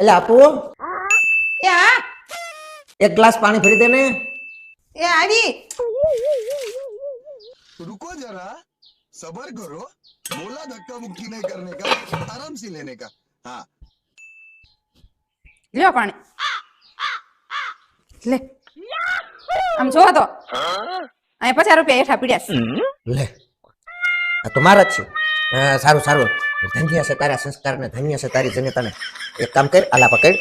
એટલે આપુ એ હા એક ગ્લાસ પાણી ભરી દે ને એ આવી रुको जरा सबर करो बोला धक्का मुक्की नहीं करने का आराम से लेने का हाँ લ્યો પાણી લે આમ જો તો અહીં પચાસ રૂપિયા હેઠા પીડ્યા છે. લે આ તો મારા જ છે હા, સારું સારું ધન્ય છે તારા સંસ્કારને ધન્ય છે તારી જન્યતાને એક કામ કર આલા પકડ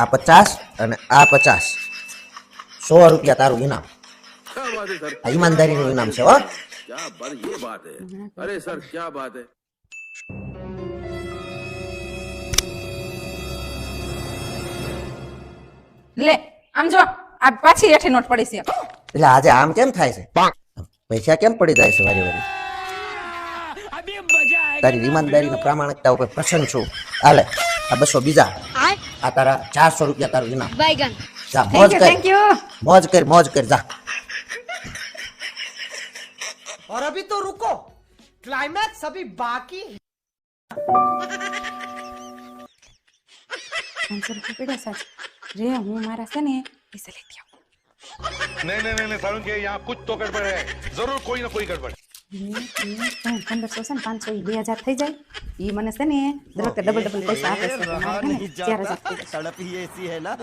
આ પચાસ અને આ પચાસ. સો રૂપિયા તારું ઇનામ. આ ઈમાનદારીનું ઇનામ છે લે આમ જો આ પાછી હેઠે નોટ પડી છે. એટલે આજે આમ કેમ થાય છે? પૈસા કેમ પડી જાય છે વારી વારી? તારી ઈમાનદારી પ્રમાણિકતા ઉપર પ્રસન્ન છું. આલે આ બસો બીજા આ તારા ચારસો રૂપિયા તારું ઇનામ बैगन જા મોજ થેન્ક યુ કર થેન્ક યુ મોજ કર મોજ કર જા और अभी तो रुको क्लाइमैक्स अभी बाकी है પાંચસો રૂપિયા પીડ્યા સાચ રે હું મારા છે ને પૈસા લેતી આવું नहीं नहीं नहीं नहीं सारुण के यहाँ कुछ तो गड़बड़ है जरूर कोई ना कोई गड़बड़ હમ, પંદરસો છે ને પાંચસો ઈ બે હજાર થઈ જાય ઈ મને છે ને દર વખતે ડબલ ડબલ પૈસા આપે છે તો મારે છે ને ચાર હજાર થઈ જાય. सड़प ही ऐसी है ना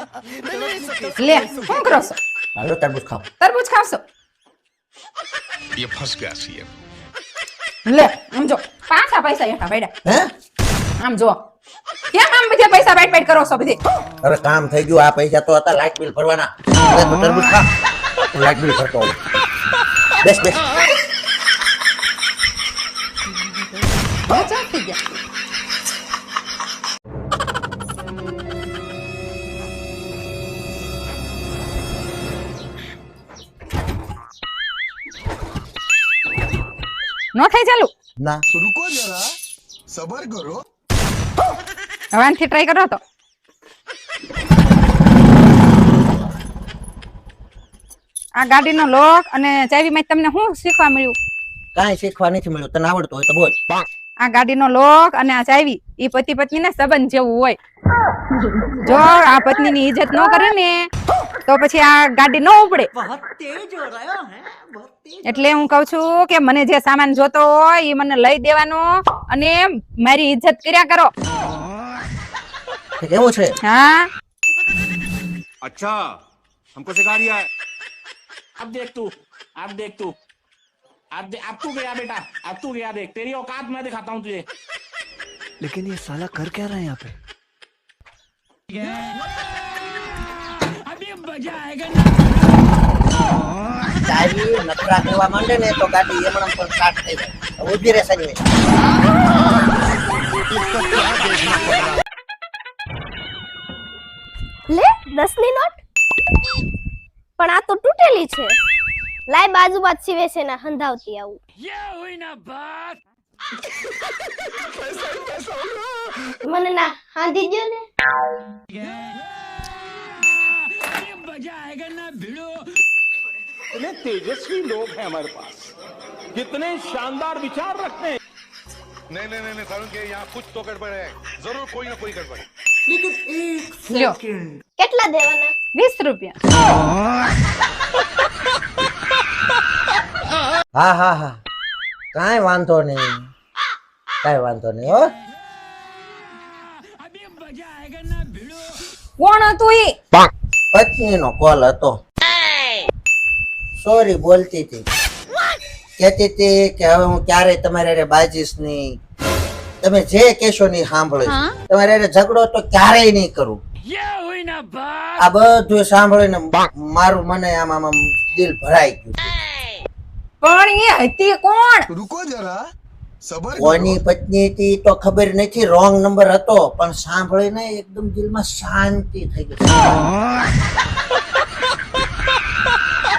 લે શું કરો છો હાલો તરબૂચ ખાઓ તરબૂચ ખાવશો ये फंस गया सीएम લે આમ જો પાછા પૈસા હેઠા પડ્યા હે આમ જો કેમ આમ બધા પૈસા બાઈટ બાઈટ કરો છો બધી હવે કામ થઈ ગયું આ પૈસા તો હતા લાઇટ બિલ ભરવાના એટલે તું તરબૂચ ખા હું લાઇટ બિલ ભરતો હોઉં. બેસ બેસ મજા થઈ ગયા. નો થાય ચાલુ. ના. રૂકો જરા. સબર કરો. હવે આનથી ટ્રાય કરો તો. આ ગાડીનો લોક અને ચાવીમાં તમને શું શીખવા મળ્યું? કાંઈ શીખવા નથી મળ્યું. તને આવડતું હોય તો બોલ. આ ગાડી નો લોક અને આ ચાવી એ પતિ પત્ની ના સંબંધ જેવું હોય. જો આ પત્ની ની ઇજ્જત ન કરે ને તો પછી આ ગાડી ન ઉપડે. એટલે હું કઉ છું કે મને જે સામાન જોતો હોય એ મને લઈ દેવાનો અને મારી ઇજ્જત કર્યા કરો. એવું છે? હા? અચ્છા હમકો સિખા રહ્યા આપ દેખ તું આપ દેખ તું. तू अब दे, अब तू गया बेटा अब तू गया देख तेरी औकात मैं दिखाता हूँ तुझे लेकिन ये साला कर क्या रहा है यहाँ पे ચાવી નખરા કરવા માંડે ને તો ગાડી એમણામ પણ સ્ટાર્ટ થઈ જાય હવે ઊભી રહેશે નહીં લે દસ ની નોટ પણ આ તો તૂટેલી છે લાય બાજુ બાજ સિવે છે ને હંધાવતી આવું મને ના હાંધી ગયો ને इतने तेजस्वी लोग हैं हमारे पास कितने शानदार विचार रखते हैं नहीं नहीं नहीं नहीं, सारुण के यहाँ कुछ तो गड़बड़ है जरूर कोई ना कोई गड़बड़ લ્યો કેટલા દેવાના વીસ રૂપિયા હા હા હા. કાંઈ વાંધો નહીં. કાંઈ વાંધો નહીં હો. કોણ હતું ઈ? પત્નીનો કોલ હતો. સોરી બોલતી હતી. કહેતી હતી કે હવે હું ક્યારેય તમારે રે બાજીશ નહીં. તમે જે કહેશો નહીં સાંભળીશ. તમારે રે ઝઘડો તો ક્યારેય નહીં કરું. આ બધું સાંભળીને મારું મને આમ આમ આમ દિલ ભરાઈ ગયું પણ એ હતી કોણ? રૂકો જરા. સબર કોની પત્ની હતી તો ખબર નથી રોંગ નંબર હતો પણ સાંભળીને એકદમ દિલમાં શાંતિ થઈ ગઈ.